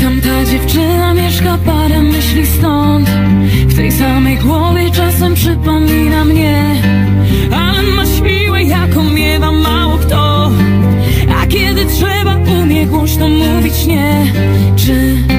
Tamta dziewczyna mieszka parę myśli stąd. W tej samej głowie czasem przypomina mnie. Ale ma siłę jaką miewa mało kto. A kiedy trzeba umie głośno mówić nie Czy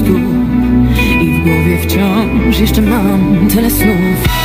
tu i w głowie wciąż jeszcze mam tyle snów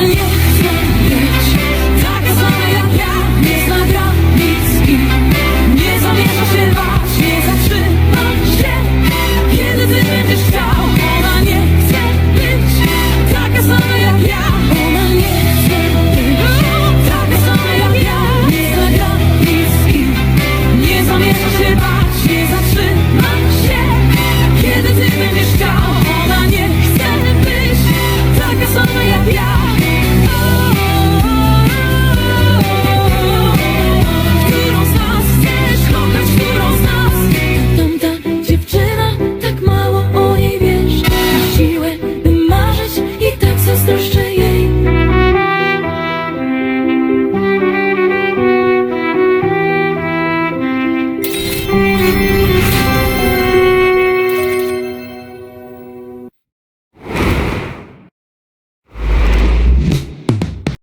on you.